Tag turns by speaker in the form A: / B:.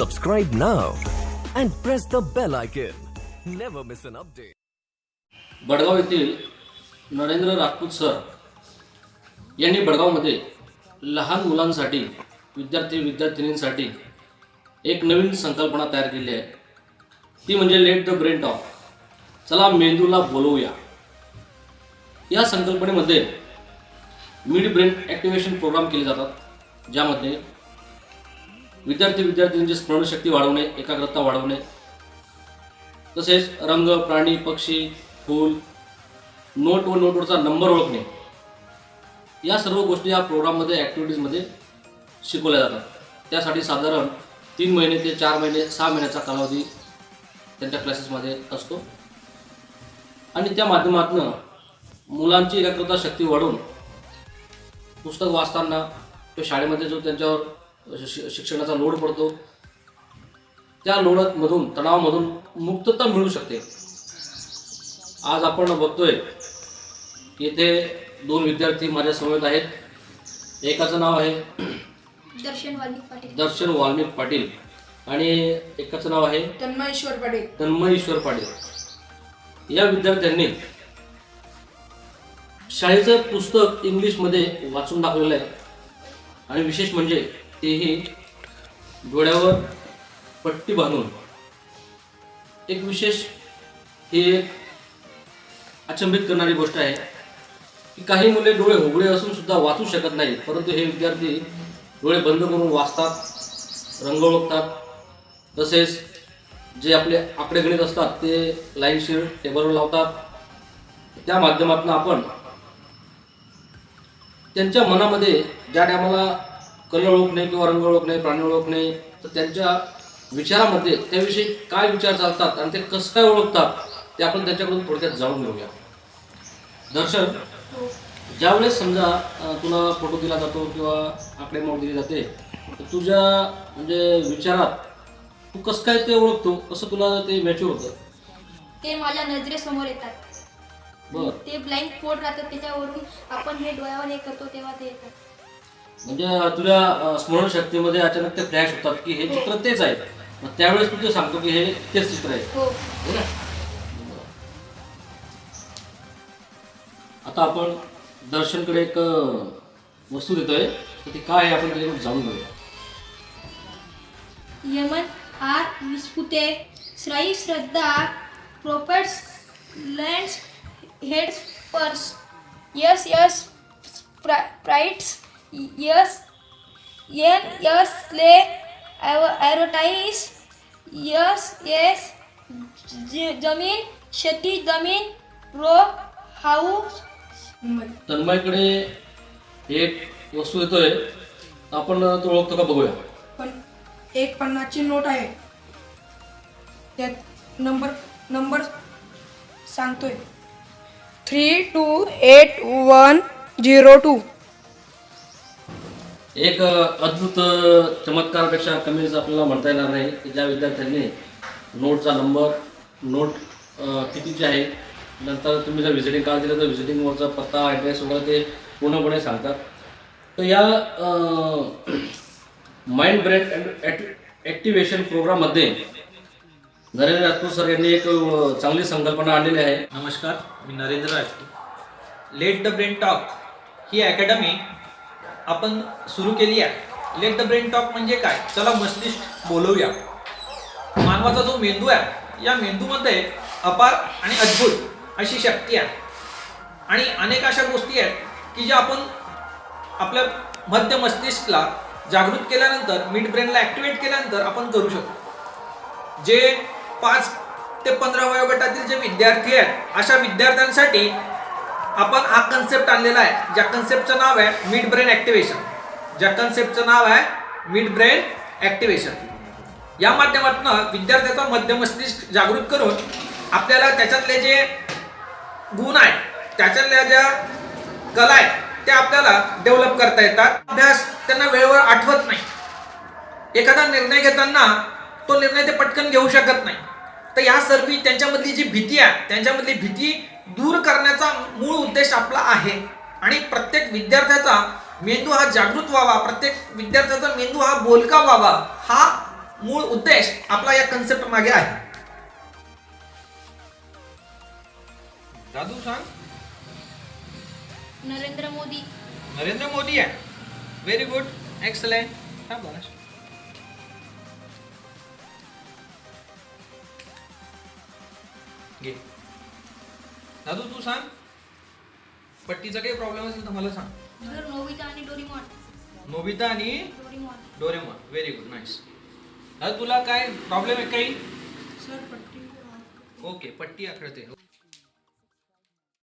A: subscribe now and press the bell icon. Never miss an update.
B: Badgaon येथील Narendra Rajput sir यांनी बडगावमध्ये लहान मुलांसाठी विद्यार्थी विद्यार्थिनींसाठी एक नवीन संकल्पना तयार केली आहे ती म्हणजे लेट द ब्रेन टॉक चला मेंदूला बोलवूया या संकल्पनेमध्ये मिड ब्रेन ॲक्टिवेशन प्रोग्राम केले जातात ज्यामध्ये विद्यार्थी विद्यार्थ्यांची स्मरणशक्ती वाढवणे एकाग्रता वाढवणे. तसेच रंग प्राणी पक्षी फूल नोट व नोटवरचा नंबर ओळखणे. या सर्व गोष्टी या प्रोग्राममध्ये ॲक्टिव्हिटीजमध्ये शिकवल्या जातात. त्यासाठी साधारण तीन महिने ते चार महिने सहा महिन्याचा कालावधी त्यांच्या क्लासेसमध्ये असतो. आणि त्या माध्यमातून मुलांची एकाग्रता शक्ती वाढून पुस्तक वाचताना किंवा शाळेमध्ये जो त्यांच्यावर शिक्षणाचा लोड पडतो. त्या लोडामधून तणावामधून मुक्तता मिळू शकते. आज आपण बघतोय की इथे दोन विद्यार्थी माझ्या समवेत आहेत. एकाचं नाव आहे
C: दर्शन वाल्मिक पाटील.
B: दर्शन वाल्मिक पाटील. आणि एकाचं नाव आहे
D: तन्मयश्वर पाटील.
B: तन्मय ईश्वर पाटील. या विद्यार्थ्यांनी शाळेचं पुस्तक इंग्लिशमध्ये वाचून दाखवलेलं आहे. आणि विशेष म्हणजे तेही डोळ्यावर पट्टी बांधून एक विशेष ही एक अचंबित करणारी गोष्ट आहे की काही मुले डोळे उघडे असून सुद्धा वाचू शकत नाहीत परंतु हे विद्यार्थी डोळे बंद करून वाचतात रंग ओळखतात. तसेच जे आपले आकडे गणित असतात ते लाईनशीर टेबलवर लावतात. त्या माध्यमातून आपण त्यांच्या मनामध्ये ज्या टायमाला कलर ओळखणे किंवा रंग ओळखणे प्राणी ओळखणे तर त्यांच्या विचारामध्ये त्याविषयी काय विचार चालतात आणि ते कसं काय ओळखतात ते आपण त्यांच्याकडून थोडक्यात जाणून घेऊया. दर्शन ज्यावेळेस समजा तुला फोटो दिला जातो किंवा आकडेमोड दिली जाते तर तुझ्या म्हणजे विचारात तू कसं काय ते ओळखतो कसं तुला ते मॅच्युअर होतं?
C: ते माझ्या नजरेसमोर येतात. ते ब्लाइंड स्पॉट राहतात त्याच्यावरून आपण हे डोळ्यावर हे करतो तेव्हा ते येतात
B: म्हणजे तुझ्या स्मरणशक्तीमध्ये अचानक ते फ्लॅश होतात की हे चित्र तेच आहे. मग त्यावेळेस तू ते सांगतो की हे तेच चित्र आहे.
C: हो.
B: हो? आता आपण दर्शनकडे एक वस्तू देतोय. तर ती काय आहे आपण त्याच्याकडून जाणून घेऊया.
C: यमन आर विस्पुते श्राई श्रद्धा prophets lands heads purse yes yes prides yes N yes ले ॲरोटाईस यस येस जमीन शेती जमीन रो हाऊस.
B: तन्मयकडे एक वस्तू तर आपण तो ओळखतो का बघूया.
D: पण एक पन्नासची नोट आहे. त्यात नंबर नंबर सांगतोय. Three two eight one zero two.
B: एक अद्भुत चमत्कारपेक्षा चमत्कारापेक्षा कमीच आपल्याला म्हणता येणार नाही की ज्या विद्यार्थ्यांनी नोटचा नंबर नोट कितीची आहे नंतर तुम्ही जर व्हिजिटिंग कार्ड दिलं तर व्हिजिटिंगवरचा पत्ता ॲड्रेस वगैरे ते पूर्णपणे सांगतात. तर या माइंड ब्रेन ॲक्टिवेशन प्रोग्राममध्ये नरेंद्र राजपूत सर यांनी एक चांगली संकल्पना आणलेली आहे.
E: नमस्कार मी Narendra Rajput. Let the brain talk he academy आपण सुरू केली आहे. लेट द ब्रेन टॉक म्हणजे काय? चला मस्तिष्क बोलवूया. मानवाचा जो मेंदू आहे या मेंदूमध्ये अपार आणि अद्भुत अशी शक्ती आहे. आणि अनेक अशा गोष्टी आहेत की ज्या आपण आपल्या मध्य मस्तिष्कला जागृत केल्यानंतर मिड ब्रेनला ॲक्टिवेट केल्यानंतर आपण करू शकतो. जे पाच ते पंधरा वयोगटातील जे विद्यार्थी आहेत अशा विद्यार्थ्यांसाठी आपण हा कन्सेप्ट आणलेला आहे ज्या कन्सेप्टचं नाव आहे मिड ब्रेन ॲक्टिवेशन ज्या कन्सेप्टचं नाव आहे मिड ब्रेन ॲक्टिवेशन या माध्यमातून विद्यार्थ्याचा मध्य मस्तिष्क जागृत करून आपल्याला त्याच्यातले जे गुण आहेत त्याच्यातल्या ज्या कला आहेत त्या आपल्याला डेव्हलप करता येतात. अभ्यास त्यांना वेळेवर आठवत नाही. एखादा निर्णय घेताना तो निर्णय ते पटकन घेऊ शकत नाही. तर या सर्वी त्यांच्यामधली जी भीती आहे त्यांच्यामधली भीती दूर करण्याचा मूळ उद्देश आपला आहे. आणि प्रत्येक विद्यार्थ्याचा मेंदू हा जागृत व्हावा. प्रत्येक विद्यार्थ्याचा मेंदू हा बोलका व्हावा हा मूळ उद्देश आपला या कन्सेप्ट मागे आहे. दादू सांग.
C: नरेंद्र मोदी.
E: नरेंद्र मोदी आहे. व्हेरी गुड एक्सलेंट घे. दादू तू सांग. पट्टीचा काही प्रॉब्लेम असेल तर मला सांग.
C: सर नोबिता आणि डोरीमॉन.
E: नोबिता आणि
C: Doraemon.
E: Doraemon. Very good nice दादा तुला काय प्रॉब्लेम आहे काही?
D: सर पट्टी.
E: ओके पट्टी आखडते.